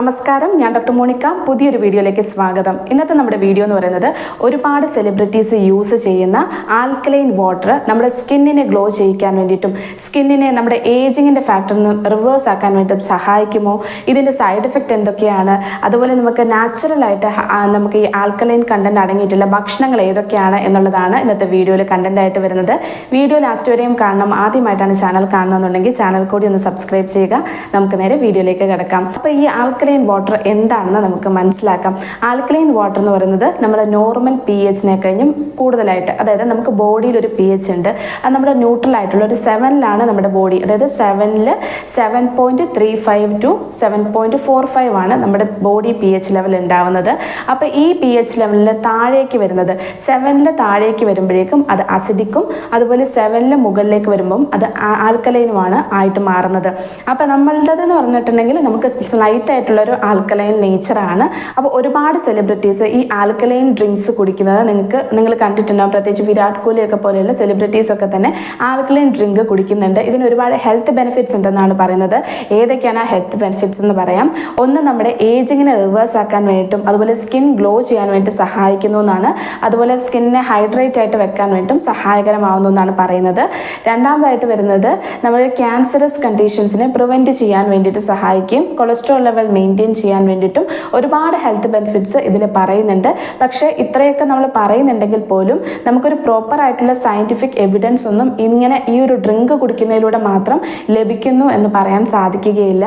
നമസ്കാരം ഞാൻ doctor Monica. പുതിയൊരു വീഡിയോയിലേക്ക് സ്വാഗതം. ഇന്നത്തെ നമ്മുടെ വീഡിയോ എന്ന് പറയുന്നത് ഒരുപാട് സെലിബ്രിറ്റീസ് യൂസ് ചെയ്യുന്ന ആൽക്കലൈൻ വാട്ടർ നമ്മുടെ സ്കിന്നിനെ ഗ്ലോ ചെയ്യിക്കാൻ വേണ്ടിയിട്ടും സ്കിന്നിനെ നമ്മുടെ ഏജിങ്ങിന്റെ ഫാക്ടറിന് റിവേഴ്സ് ആക്കാൻ വേണ്ടിയിട്ടും സഹായിക്കുമോ? ഇതിന്റെ സൈഡ് എഫക്റ്റ് എന്തൊക്കെയാണ്? അതുപോലെ നമുക്ക് നാച്ചുറലായിട്ട് നമുക്ക് ഈ ആൽക്കലൈൻ കണ്ടന്റ് അടങ്ങിയിട്ടുള്ള ഭക്ഷണങ്ങൾ ഏതൊക്കെയാണ് എന്നുള്ളതാണ് ഇന്നത്തെ വീഡിയോയിൽ കണ്ടന്റ് ആയിട്ട് വരുന്നത്. വീഡിയോ ലാസ്റ്റ് വരെയും കാണണം. ആദ്യമായിട്ടാണ് ചാനൽ കാണുന്നതെന്നുണ്ടെങ്കിൽ ചാനൽ കൂടി ഒന്ന് സബ്സ്ക്രൈബ് ചെയ്യുക. നമുക്ക് നേരെ വീഡിയോയിലേക്ക് കിടക്കാം. അപ്പോൾ ഈ ആൽക്കലൈൻ വാട്ടർ എന്താണെന്ന് നമുക്ക് മനസ്സിലാക്കാം. ആൽക്കലൈൻ വാട്ടർ എന്ന് പറയുന്നത് നമ്മുടെ നോർമൽ പി എച്ചിനെ കഴിഞ്ഞും കൂടുതലായിട്ട് അതായത് നമുക്ക് ബോഡിയിൽ ഒരു പി എച്ച് ഉണ്ട്. അത് നമ്മുടെ ന്യൂട്രൽ ആയിട്ടുള്ള ഒരു സെവനിലാണ് നമ്മുടെ ബോഡി അതായത് സെവനിൽ seven point three five to seven point four five ആണ് നമ്മുടെ ബോഡി പി എച്ച് ലെവൽ ഉണ്ടാവുന്നത്. അപ്പോൾ ഈ പി എച്ച് ലെവലിൽ താഴേക്ക് വരുന്നത് സെവനിൽ താഴേക്ക് വരുമ്പോഴേക്കും അത് അസിഡിക്കും അതുപോലെ സെവനിൽ മുകളിലേക്ക് വരുമ്പം അത് ആൽക്കലൈനുമാണ് ആയിട്ട് മാറുന്നത്. അപ്പോൾ നമ്മളുടേതെന്ന് പറഞ്ഞിട്ടുണ്ടെങ്കിൽ നമുക്ക് സ്ലൈറ്റ് ആയിട്ടുള്ള ഒരു ആൽക്കലൈൻ നേച്ചറാണ് അപ്പോൾ ഒരുപാട് സെലിബ്രിറ്റീസ് ഈ ആൽക്കലൈൻ ഡ്രിങ്ക്സ് കുടിക്കുന്നത് നിങ്ങൾക്ക് നിങ്ങൾ കണ്ടിട്ടുണ്ടാവും പ്രത്യേകിച്ച് വിരാട് കോഹ്ലിയൊക്കെ പോലെയുള്ള സെലിബ്രിറ്റീസ് ഒക്കെ തന്നെ ആൽക്കലൈൻ ഡ്രിങ്ക് കുടിക്കുന്നുണ്ട്. ഇതിന് ഒരുപാട് ഹെൽത്ത് ബെനിഫിറ്റ്സ് ഉണ്ടെന്നാണ് പറയുന്നത്. ഏതൊക്കെയാണ് ആ ഹെൽത്ത് ബെനിഫിറ്റ്സ് എന്ന് പറയാം. ഒന്ന് നമ്മുടെ ഏജിങ്ങിനെ റിവേഴ്സ് ആക്കാൻ വേണ്ടിയിട്ടും അതുപോലെ സ്കിൻ ഗ്ലോ ചെയ്യാൻ വേണ്ടി സഹായിക്കുന്നു എന്നാണ്. അതുപോലെ സ്കിന്നിനെ ഹൈഡ്രേറ്റ് ആയിട്ട് വെക്കാൻ വേണ്ടിയിട്ടും സഹായകരമാവുന്നു എന്നാണ് പറയുന്നത്. രണ്ടാമതായിട്ട് വരുന്നത് നമ്മൾ ക്യാൻസറസ് കണ്ടീഷൻസിനെ പ്രിവെന്റ് ചെയ്യാൻ വേണ്ടിയിട്ട് സഹായിക്കും. കൊളസ്ട്രോൾ ലെവൽ മെയിന്റെയിൻ ചെയ്യാൻ വേണ്ടിയിട്ടും ഒരുപാട് ഹെൽത്ത് ബെനിഫിറ്റ്സ് ഇതിൽ പറയുന്നുണ്ട്. പക്ഷേ ഇത്രയൊക്കെ നമ്മൾ പറയുന്നുണ്ടെങ്കിൽ പോലും നമുക്കൊരു പ്രോപ്പർ ആയിട്ടുള്ള സയന്റിഫിക് എവിഡൻസ് ഒന്നും ഇങ്ങനെ ഈ ഒരു ഡ്രിങ്ക് കുടിക്കുന്നതിലൂടെ മാത്രം ലഭിക്കുന്നു എന്ന് പറയാൻ സാധിക്കുകയില്ല.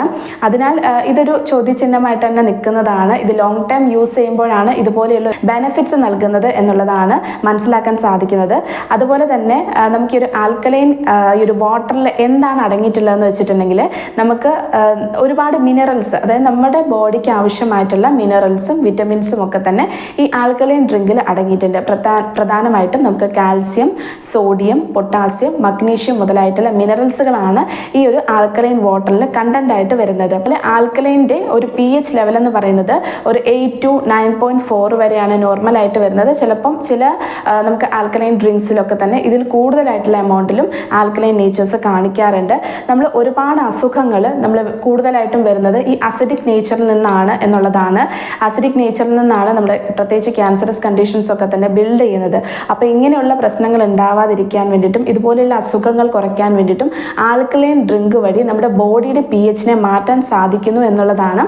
അതിനാൽ ഇതൊരു ചോദ്യചിഹ്നമായിട്ട് തന്നെ നിൽക്കുന്നതാണ്. ഇത് ലോങ് ടൈം യൂസ് ചെയ്യുമ്പോഴാണ് ഇതുപോലെയുള്ള ബെനിഫിറ്റ്സ് നൽകുന്നത് എന്നുള്ളതാണ് മനസ്സിലാക്കാൻ സാധിക്കുന്നത്. അതുപോലെ തന്നെ നമുക്ക് ഈ ഒരു ആൽക്കലൈൻ ഈ ഒരു വാട്ടറിൽ എന്താണ് അടങ്ങിയിട്ടുള്ളതെന്ന് വെച്ചിട്ടുണ്ടെങ്കിൽ നമുക്ക് ഒരുപാട് മിനറൽസ് അതായത് നമ്മുടെ ബോഡിക്ക് ആവശ്യമായിട്ടുള്ള മിനറൽസും വിറ്റമിൻസും ഒക്കെ തന്നെ ഈ ആൽക്കലൈൻ ഡ്രിങ്കിൽ അടങ്ങിയിട്ടുണ്ട്. പ്രധാ പ്രധാനമായിട്ടും നമുക്ക് കാൽസ്യം സോഡിയം പൊട്ടാസ്യം മഗ്നീഷ്യം മുതലായിട്ടുള്ള മിനറൽസുകളാണ് ഈ ഒരു ആൽക്കലൈൻ വാട്ടറിൽ കണ്ടന്റ് ആയിട്ട് വരുന്നത്. അതുപോലെ ആൽക്കലൈന്റെ ഒരു പി എച്ച് ലെവൽ എന്ന് പറയുന്നത് ഒരു eight to nine point four വരെയാണ് നോർമൽ ആയിട്ട് വരുന്നത്. ചിലപ്പം ചില നമുക്ക് ആൽക്കലൈൻ ഡ്രിങ്ക്സിലൊക്കെ തന്നെ ഇതിൽ കൂടുതലായിട്ടുള്ള എമൗണ്ടിലും ആൽക്കലൈൻ നേച്ചേഴ്സ് കാണിക്കാറുണ്ട്. നമ്മൾ ഒരുപാട് അസുഖങ്ങൾ നമ്മൾ കൂടുതലായിട്ടും വരുന്നത് ഈ അസിഡിക് നേച്ചറിൽ നിന്നാണ് എന്നുള്ളതാണ്. ആസിഡിക് നേച്ചറിൽ നിന്നാണ് നമ്മുടെ പ്രത്യേകിച്ച് ക്യാൻസറസ് കണ്ടീഷൻസ് ഒക്കെ തന്നെ ബിൽഡ് ചെയ്യുന്നത്. അപ്പോൾ ഇങ്ങനെയുള്ള പ്രശ്നങ്ങൾ ഉണ്ടാവാതിരിക്കാൻ വേണ്ടിയിട്ടും ഇതുപോലെയുള്ള അസുഖങ്ങൾ കുറയ്ക്കാൻ വേണ്ടിയിട്ടും ആൽക്കലൈൻ ഡ്രിങ്ക് വഴി നമ്മുടെ ബോഡിയുടെ പി എച്ചിനെ മാറ്റാൻ സാധിക്കുന്നു എന്നുള്ളതാണ്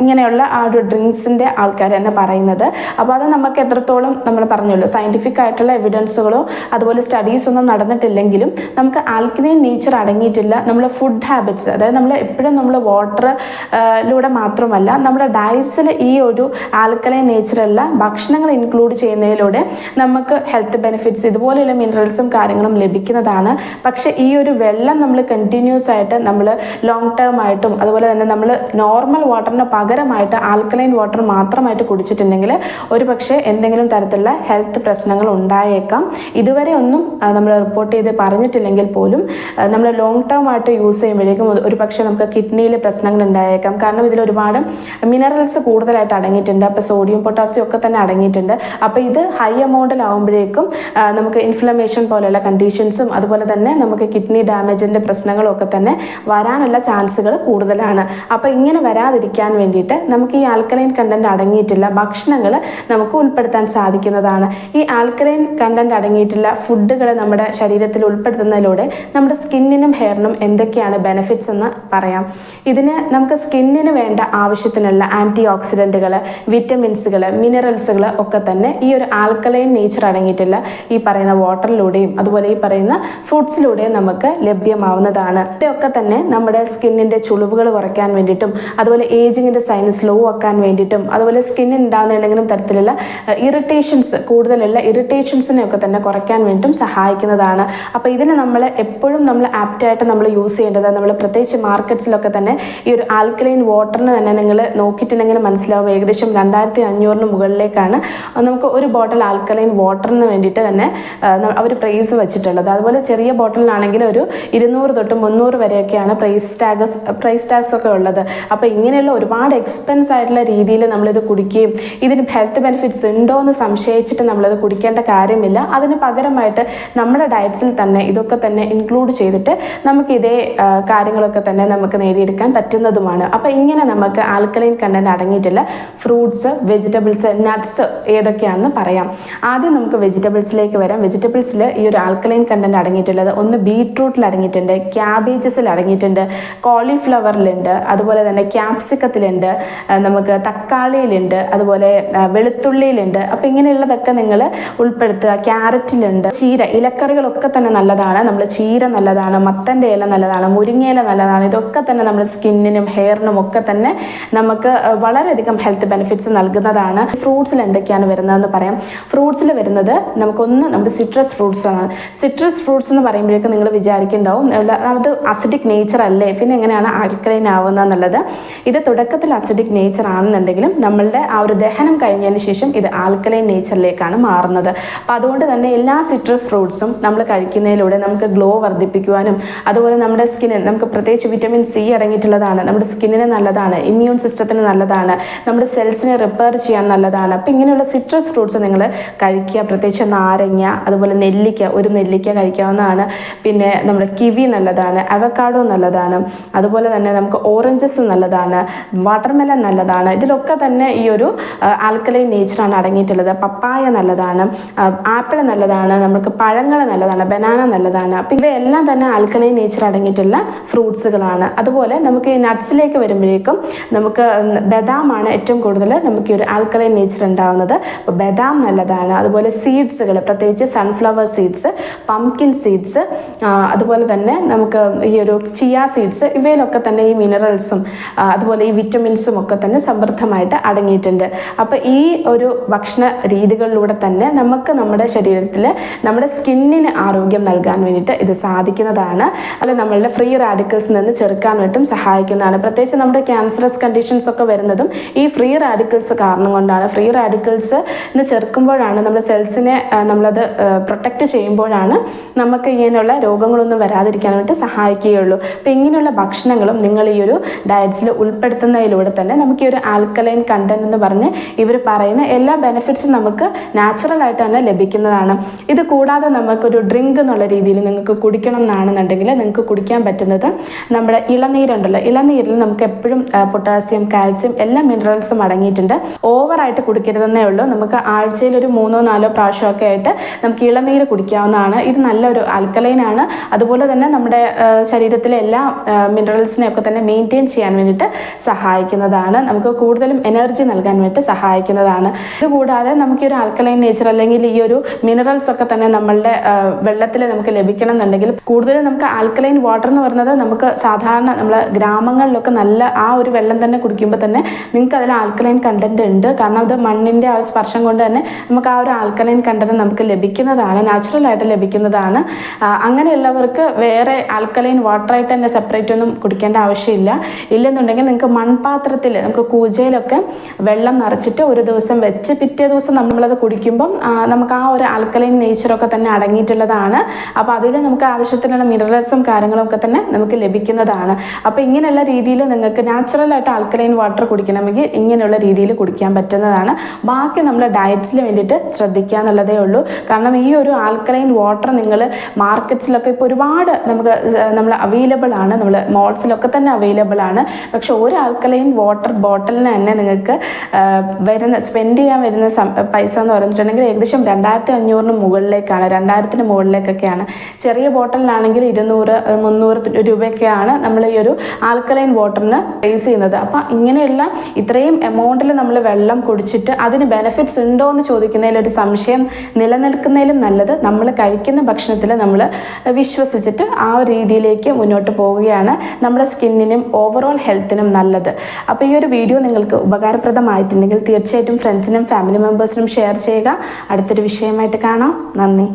ഇങ്ങനെയുള്ള ആ ഒരു ഡ്രിങ്ക്സിന്റെ ആൾക്കാർ തന്നെ പറയുന്നത്. അപ്പോൾ അത് നമുക്ക് എത്രത്തോളം നമ്മൾ പറഞ്ഞല്ലോ സയന്റിഫിക് ആയിട്ടുള്ള എവിഡൻസുകളോ അതുപോലെ സ്റ്റഡീസ് ഒന്നും നടന്നിട്ടില്ലെങ്കിലും നമുക്ക് ആൽക്കലൈൻ നേച്ചർ അടങ്ങിയിട്ടില്ല നമ്മുടെ ഫുഡ് ഹാബിറ്റ്സ് അതായത് നമ്മൾ എപ്പോഴും നമ്മൾ വാട്ടർ ലൂടെ മാത്രമല്ല നമ്മുടെ ഡയറ്റ്സിൽ ഈ ഒരു ആൽക്കലൈൻ നേച്ചറുള്ള ഭക്ഷണങ്ങൾ ഇൻക്ലൂഡ് ചെയ്യുന്നതിലൂടെ നമുക്ക് ഹെൽത്ത് ബെനിഫിറ്റ്സ് ഇതുപോലെയുള്ള മിനറൽസും കാര്യങ്ങളും ലഭിക്കുന്നതാണ്. പക്ഷേ ഈ ഒരു വെള്ളം നമ്മൾ കണ്ടിന്യൂസ് ആയിട്ട് നമ്മൾ ലോങ് ടേം ആയിട്ടും അതുപോലെ തന്നെ നമ്മൾ നോർമൽ വാട്ടറിന് പകരമായിട്ട് ആൽക്കലൈൻ വാട്ടർ മാത്രമായിട്ട് കുടിച്ചിട്ടുണ്ടെങ്കിൽ ഒരു പക്ഷേ എന്തെങ്കിലും തരത്തിലുള്ള ഹെൽത്ത് പ്രശ്നങ്ങൾ ഉണ്ടായേക്കാം. ഇതുവരെ ഒന്നും നമ്മൾ റിപ്പോർട്ട് ചെയ്ത് പറഞ്ഞിട്ടില്ലെങ്കിൽ പോലും നമ്മൾ ലോങ് ടേം ആയിട്ട് യൂസ് ചെയ്യുമ്പോഴേക്കും ഒരു പക്ഷേ നമുക്ക് കിഡ്നിയിൽ പ്രശ്നങ്ങൾ ഉണ്ടായേക്കാം. കാരണം ഇതിൽ ഒരുപാട് മിനറൽസ് കൂടുതലായിട്ട് അടങ്ങിയിട്ടുണ്ട്. അപ്പോൾ സോഡിയം പൊട്ടാസ്യം ഒക്കെ തന്നെ അടങ്ങിയിട്ടുണ്ട്. അപ്പോൾ ഇത് ഹൈ എമൗണ്ടിലാവുമ്പോഴേക്കും നമുക്ക് ഇൻഫ്ലമേഷൻ പോലെയുള്ള കണ്ടീഷൻസും അതുപോലെ തന്നെ നമുക്ക് കിഡ്നി ഡാമേജിന്റെ പ്രശ്നങ്ങളും ഒക്കെ തന്നെ വരാനുള്ള ചാൻസുകൾ കൂടുതലാണ്. അപ്പോൾ ഇങ്ങനെ വരാതിരിക്കാൻ വേണ്ടിയിട്ട് നമുക്ക് ഈ ആൽക്കലൈൻ കണ്ടന്റ് അടങ്ങിയിട്ടില്ല ഭക്ഷണങ്ങൾ നമുക്ക് ഉൾപ്പെടുത്താൻ സാധിക്കുന്നതാണ്. ഈ ആൽക്കലൈൻ കണ്ടന്റ് അടങ്ങിയിട്ടുള്ള ഫുഡുകൾ നമ്മുടെ ശരീരത്തിൽ ഉൾപ്പെടുത്തുന്നതിലൂടെ നമ്മുടെ സ്കിന്നിനും ഹെയറിനും എന്തൊക്കെയാണ് ബെനിഫിറ്റ്സ് എന്ന് പറയാം. ഇതിന് നമുക്ക് സ്കിന്നിന് വേണ്ട ആവശ്യത്തിനുള്ള ആന്റി ഓക്സിഡന്റുകൾ വിറ്റമിൻസുകൾ മിനറൽസുകൾ ഒക്കെ തന്നെ ഈ ഒരു ആൽക്കലൈൻ നേച്ചർ അടങ്ങിയിട്ടുള്ള ഈ പറയുന്ന വാട്ടറിലൂടെയും അതുപോലെ ഈ പറയുന്ന ഫുഡ്സിലൂടെയും നമുക്ക് ലഭ്യമാവുന്നതാണ്. ഇതൊക്കെ തന്നെ നമ്മുടെ സ്കിന്നിന്റെ ചുളിവുകൾ കുറയ്ക്കാൻ വേണ്ടിയിട്ടും അതുപോലെ ഏജിങ്ങിന്റെ സൈൻ സ്ലോ ആക്കാൻ വേണ്ടിയിട്ടും അതുപോലെ സ്കിന്നിന് ഉണ്ടാകുന്ന എന്തെങ്കിലും തരത്തിലുള്ള ഇറിറ്റേഷൻസ് കൂടുതലുള്ള ഇറിറ്റേഷൻസിനെ ഒക്കെ തന്നെ കുറയ്ക്കാൻ വേണ്ടിയിട്ടും സഹായിക്കുന്നതാണ്. അപ്പോൾ ഇതിന് നമ്മൾ എപ്പോഴും നമ്മൾ ആപ്റ്റായിട്ട് നമ്മൾ യൂസ് ചെയ്യേണ്ടത് നമ്മൾ പ്രത്യേകിച്ച് മാർക്കറ്റ്സിലൊക്കെ തന്നെ ഈ ഒരു ആൽക്കലൈൻ വാട്ടറിന് തന്നെ നിങ്ങൾ നോക്കിയിട്ടുണ്ടെങ്കിൽ മനസ്സിലാവും. ഏകദേശം രണ്ടായിരത്തി അഞ്ഞൂറിന് മുകളിലേക്കാണ് നമുക്ക് ഒരു ബോട്ടിൽ ആൽക്കലൈൻ വാട്ടറിന് വേണ്ടിയിട്ട് തന്നെ അവർ പ്രൈസ് വെച്ചിട്ടുള്ളത്. അതുപോലെ ചെറിയ ബോട്ടിലിനാണെങ്കിൽ ഒരു ഇരുന്നൂറ് തൊട്ട് മുന്നൂറ് വരെയൊക്കെയാണ് പ്രൈസ് ടാഗസ് പ്രൈസ് ടാഗ്സ് ഒക്കെ ഉള്ളത്. അപ്പോൾ ഇങ്ങനെയുള്ള ഒരുപാട് എക്സ്പെൻസ് ആയിട്ടുള്ള രീതിയിൽ നമ്മളിത് കുടിക്കുകയും ഇതിന് ഹെൽത്ത് ബെനിഫിറ്റ്സ് ഉണ്ടോ എന്ന് സംശയിച്ചിട്ട് നമ്മളത് കുടിക്കേണ്ട കാര്യമില്ല. അതിന് പകരമായിട്ട് നമ്മുടെ ഡയറ്റ്സിൽ തന്നെ ഇതൊക്കെ തന്നെ ഇൻക്ലൂഡ് ചെയ്തിട്ട് നമുക്ക് ഇതേ കാര്യങ്ങളൊക്കെ തന്നെ നമുക്ക് നേടിയെടുക്കാൻ പറ്റുന്നതുമാണ്. അപ്പോൾ ഇങ്ങനെ നമുക്ക് ആൽക്കലൈൻ കണ്ടന്റ് അടങ്ങിയിട്ടുള്ള ഫ്രൂട്ട്സ് വെജിറ്റബിൾസ് നട്ട്സ് ഏതൊക്കെയാണെന്ന് പറയാം. ആദ്യം നമുക്ക് വെജിറ്റബിൾസിലേക്ക് വരാം. വെജിറ്റബിൾസിൽ ഈ ഒരു ആൽക്കലൈൻ കണ്ടന്റ് അടങ്ങിയിട്ടുള്ളത് ഒന്ന് ബീട്രൂട്ടിൽ അടങ്ങിയിട്ടുണ്ട് ക്യാബേജസിൽ അടങ്ങിയിട്ടുണ്ട് കോളിഫ്ലവറിലുണ്ട് അതുപോലെ തന്നെ ക്യാപ്സിക്കത്തിലുണ്ട് നമുക്ക് തക്കാളിയിലുണ്ട് അതുപോലെ വെളുത്തുള്ളിയിലുണ്ട് അപ്പോൾ ഇങ്ങനെയുള്ളതൊക്കെ നിങ്ങൾ ഉൾപ്പെടുത്തുക. ക്യാരറ്റിലുണ്ട് ചീര ഇലക്കറികളൊക്കെ തന്നെ നല്ലതാണ്. നമ്മൾ ചീര നല്ലതാണ് മത്തന്റെ ഇല നല്ലതാണ് മുരിങ്ങയില നല്ലതാണ്. ഇതൊക്കെ തന്നെ നമ്മുടെ സ്കിന്നിനും ഹെയറിനും ഒക്കെ തന്നെ നമുക്ക് വളരെയധികം ഹെൽത്ത് ബെനിഫിറ്റ്സ് നൽകുന്നതാണ്. ഫ്രൂട്ട്സിൽ എന്തൊക്കെയാണ് വരുന്നതെന്ന് പറയാം. ഫ്രൂട്ട്സിൽ വരുന്നത് നമുക്കൊന്ന് നമ്മുടെ സിട്രസ് ഫ്രൂട്ട്സ് ആണ്. സിട്രസ് ഫ്രൂട്ട്സ് എന്ന് പറയുമ്പോഴേക്കും നിങ്ങൾ വിചാരിക്കുന്നുണ്ടാവും അത് അസിഡിക് നേച്ചർ അല്ലേ? പിന്നെ എങ്ങനെയാണ് ആൽക്കലൈൻ ആവുന്നത് എന്നുള്ളത് ഇത് തുടക്കത്തിൽ അസിഡിക് നേച്ചർ ആണെന്നുണ്ടെങ്കിലും നമ്മളുടെ ആ ഒരു ദഹനം കഴിഞ്ഞതിന് ശേഷം ഇത് ആൽക്കലൈൻ നേച്ചറിലേക്കാണ് മാറുന്നത്. അപ്പോൾ അതുകൊണ്ട് തന്നെ എല്ലാ സിട്രസ് ഫ്രൂട്ട്സും നമ്മൾ കഴിക്കുന്നതിലൂടെ നമുക്ക് ഗ്ലോ വർദ്ധിപ്പിക്കുവാനും അതുപോലെ നമ്മുടെ സ്കിന്നിന് നമുക്ക് പ്രത്യേകിച്ച് വിറ്റമിൻ സി അടങ്ങിയിട്ടുള്ളതാണ്. നമ്മുടെ സ്കിന്നിന് നല്ലതാണ് ഇമ്മ്യൂൺ സിസ്റ്റത്തിന് നല്ലതാണ് നമ്മുടെ സെൽസിനെ റിപ്പയർ ചെയ്യാൻ നല്ലതാണ്. അപ്പോൾ ഇങ്ങനെയുള്ള സിട്രസ് ഫ്രൂട്ട്സ് നിങ്ങൾ കഴിക്കുക. പ്രത്യേകിച്ച് നാരങ്ങ അതുപോലെ നെല്ലിക്ക ഒരു നെല്ലിക്ക കഴിക്കാവുന്നതാണ്. പിന്നെ നമ്മുടെ കിവി നല്ലതാണ് അവക്കാഡോ നല്ലതാണ്. അതുപോലെ തന്നെ നമുക്ക് ഓറഞ്ചസ് നല്ലതാണ് വാട്ടർമെലൺ നല്ലതാണ്. ഇതിലൊക്കെ തന്നെ ഈ ഒരു ആൽക്കലൈൻ നേച്ചറാണ് അടങ്ങിയിട്ടുള്ളത്. പപ്പായ നല്ലതാണ് ആപ്പിൾ നല്ലതാണ് നമുക്ക് പഴങ്ങൾ നല്ലതാണ് ബനാന നല്ലതാണ്. അപ്പം ഇവയെല്ലാം തന്നെ ആൽക്കലൈൻ നേച്ചർ അടങ്ങിയിട്ടുള്ള ഫ്രൂട്ട്സുകളാണ് അതുപോലെ നമുക്ക് ഈ നട്ട്സിലേക്ക് വരുമ്പോഴേക്കും നമുക്ക് ബദാമാണ് ഏറ്റവും കൂടുതൽ നമുക്ക് ഒരു ആൽക്കലൈൻ നേച്ചർ ഉണ്ടാവുന്നത്. അപ്പോൾ ബദാം നല്ലതാണ്. അതുപോലെ സീഡ്സുകൾ പ്രത്യേകിച്ച് സൺഫ്ലവർ സീഡ്സ് പംകിൻ സീഡ്സ് അതുപോലെ തന്നെ നമുക്ക് ഈ ഒരു ചിയ സീഡ്സ് ഇവയിലൊക്കെ തന്നെ ഈ മിനറൽസും അതുപോലെ ഈ വിറ്റമിൻസും ഒക്കെ തന്നെ സമൃദ്ധമായിട്ട് അടങ്ങിയിട്ടുണ്ട്. അപ്പോൾ ഈ ഒരു ഭക്ഷണ രീതികളിലൂടെ തന്നെ നമുക്ക് നമ്മുടെ ശരീരത്തിൽ നമ്മുടെ സ്കിന്നിന് ആരോഗ്യം നൽകാൻ വേണ്ടിയിട്ട് ഇത് സാധിക്കുന്നതാണ്. അല്ല നമ്മളുടെ ഫ്രീ റാഡിക്കൽസ് നിന്ന് ചെറുക്കാനായിട്ടും സഹായിക്കുന്നതാണ്. പ്രത്യേകിച്ച് നമ്മുടെ ക്യാൻസറസ് കണ്ടീഷൻസ് ഒക്കെ വരുന്നതും ഈ ഫ്രീ റാഡിക്കൽസ് കാരണം കൊണ്ടാണ്. ഫ്രീ റാഡിക്കൽസ് ചെറുക്കുമ്പോഴാണ് നമ്മുടെ സെൽസിനെ നമ്മളത് പ്രൊട്ടക്റ്റ് ചെയ്യുമ്പോഴാണ് നമുക്ക് ഇങ്ങനെയുള്ള രോഗങ്ങളൊന്നും വരാതിരിക്കാൻ വേണ്ടി സഹായിക്കുകയുള്ളൂ. അപ്പോൾ ഇങ്ങനെയുള്ള ഭക്ഷണങ്ങളും നിങ്ങൾ ഈ ഒരു ഡയറ്റ്സിൽ ഉൾപ്പെടുത്തുന്നതിലൂടെ തന്നെ നമുക്ക് ഈ ഒരു ആൽക്കലൈൻ കണ്ടന്റ് എന്ന് പറഞ്ഞ് ഇവർ പറയുന്ന എല്ലാ ബെനിഫിറ്റ്സും നമുക്ക് നാച്ചുറലായിട്ട് തന്നെ ലഭിക്കുന്നതാണ്. ഇത് കൂടാതെ നമുക്കൊരു ഡ്രിങ്ക് എന്നുള്ള രീതിയിൽ നിങ്ങൾക്ക് കുടിക്കണം എന്നാണെന്നുണ്ടെങ്കിൽ നിങ്ങൾക്ക് കുടിക്കാൻ പറ്റുന്നത് നമ്മുടെ ഇളനീരുണ്ടല്ലോ. ഇളനീരിൽ നമുക്ക് എപ്പോഴും പൊട്ടാസ്യം കാൽസ്യം എല്ലാ മിനറൽസും അടങ്ങിയിട്ടുണ്ട്. ഓവറായിട്ട് കുടിക്കരുതെന്നേ ഉള്ളൂ. നമുക്ക് ആഴ്ചയിൽ ഒരു മൂന്നോ നാലോ പ്രാവശ്യമൊക്കെ ആയിട്ട് നമുക്ക് ഇളനീര് കുടിക്കാവുന്നതാണ്. ഇത് നല്ലൊരു ആൽക്കലൈൻ ആണ്. അതുപോലെ തന്നെ നമ്മുടെ ശരീരത്തിലെ എല്ലാ മിനറൽസിനെ ഒക്കെ തന്നെ മെയിന്റെയിൻ ചെയ്യാൻ വേണ്ടിയിട്ട് സഹായിക്കുന്നതാണ്. നമുക്ക് കൂടുതലും എനർജി നൽകാൻ വേണ്ടി സഹായിക്കുന്നതാണ്. ഇതുകൂടാതെ നമുക്ക് ഈ ഒരു ആൽക്കലൈൻ നേച്ചർ അല്ലെങ്കിൽ ഈ ഒരു മിനറൽസ് ഒക്കെ തന്നെ നമ്മളുടെ വെള്ളത്തിൽ നമുക്ക് ലഭിക്കണം എന്നുണ്ടെങ്കിൽ കൂടുതലും നമുക്ക് ആൽക്കലൈൻ വാട്ടർ എന്ന് പറയുന്നത് നമുക്ക് സാധാരണ നമ്മളെ ഗ്രാമങ്ങളിലൊക്കെ നല്ല ആ ഒരു വെള്ളം തന്നെ കുടിക്കുമ്പോൾ തന്നെ നിങ്ങൾക്ക് അതിൽ ആൽക്കലൈൻ കണ്ടന്റ് ഉണ്ട്. കാരണം അത് മണ്ണിന്റെ ആ സ്പർശം കൊണ്ട് തന്നെ നമുക്ക് ആ ഒരു ആൽക്കലൈൻ കണ്ടന്റ് നമുക്ക് ലഭിക്കുന്നതാണ് നാച്ചുറൽ ആയിട്ട് ലഭിക്കുന്നതാണ്. അങ്ങനെയുള്ളവർക്ക് വേറെ ആൽക്കലൈൻ വാട്ടറായിട്ട് തന്നെ സെപ്പറേറ്റ് ഒന്നും കുടിക്കേണ്ട ആവശ്യമില്ല. ഇല്ലെന്നുണ്ടെങ്കിൽ നിങ്ങൾക്ക് മൺപാത്രത്തിൽ നമുക്ക് കൂജയിലൊക്കെ വെള്ളം നിറച്ചിട്ട് ഒരു ദിവസം വെച്ച് പിറ്റേ ദിവസം നമ്മളത് കുടിക്കുമ്പം നമുക്ക് ആ ഒരു ആൽക്കലൈൻ നേച്ചറൊക്കെ തന്നെ അടങ്ങിയിട്ടുള്ളതാണ്. അപ്പോൾ അതിൽ നമുക്ക് ആവശ്യത്തിനുള്ള മിനറൽസും കാര്യങ്ങളും ഒക്കെ തന്നെ നമുക്ക് ലഭിക്കുന്നതാണ്. അപ്പോൾ ഇങ്ങനെയുള്ള രീതിയിൽ നിങ്ങൾക്ക് നാച്ചുറലായിട്ട് ആൽക്കലൈൻ വാട്ടർ കുടിക്കണമെങ്കിൽ ഇങ്ങനെയുള്ള രീതിയിൽ കുടിക്കാൻ പറ്റുന്നതാണ്. ബാക്കി നമ്മൾ ഡയറ്റ്സിന് വേണ്ടിയിട്ട് ശ്രദ്ധിക്കുക എന്നുള്ളതേ ഉള്ളൂ. കാരണം ഈ ഒരു ആൽക്കലൈൻ വാട്ടർ നിങ്ങൾ മാർക്കറ്റ്സിലൊക്കെ ഇപ്പോൾ ഒരുപാട് നമുക്ക് നമ്മൾ അവൈലബിൾ ആണ്. നമ്മൾ മോൾസിലൊക്കെ തന്നെ അവൈലബിൾ ആണ്. പക്ഷേ ഒരു ആൽക്കലൈൻ വാട്ടർ ബോട്ടലിന് തന്നെ നിങ്ങൾക്ക് വരുന്ന സ്പെൻഡ് ചെയ്യാൻ വരുന്ന പൈസ എന്ന് പറഞ്ഞിട്ടുണ്ടെങ്കിൽ ഏകദേശം രണ്ടായിരത്തി അഞ്ഞൂറിന് മുകളിലേക്കാണ് രണ്ടായിരത്തിന് മുകളിലേക്കൊക്കെയാണ്. ചെറിയ ബോട്ടിലാണെങ്കിൽ ഇരുന്നൂറ് മുന്നൂറ് രൂപയൊക്കെയാണ് നമ്മൾ ഈ ഒരു ആൽക്കലൈൻ വാട്ടറിന് പ്രൈസ് ചെയ്യുന്നത്. അപ്പം ഇങ്ങനെയുള്ള ഇത്രയും എമൗണ്ടിൽ നമ്മൾ വെള്ളം കുടിച്ചിട്ട് അതിന് ബെനിഫിറ്റ്സ് ഉണ്ടോ എന്ന് ചോദിക്കുന്നതിൽ ഒരു സംശയം നിലനിൽക്കുന്നതിലും നല്ലത് നമ്മൾ കഴിക്കുന്ന ഭക്ഷണത്തിൽ നമ്മൾ വിശ്വസിച്ചിട്ട് ആ ഒരു രീതിയിലേക്ക് മുന്നോട്ട് പോവുകയാണ് നമ്മുടെ സ്കിന്നിനും ഓവറോൾ ഹെൽത്തിനും നല്ലത്. അപ്പോൾ ഈ ഒരു വീഡിയോ നിങ്ങൾക്ക് ഉപകാരപ്രദമായിട്ടുണ്ടെങ്കിൽ തീർച്ചയായിട്ടും ഫ്രണ്ട്സിനും ഫാമിലി മെമ്പേഴ്സിനും ഷെയർ ചെയ്യുക. അടുത്തൊരു വിഷയമായിട്ട് കാണാം. നന്ദി.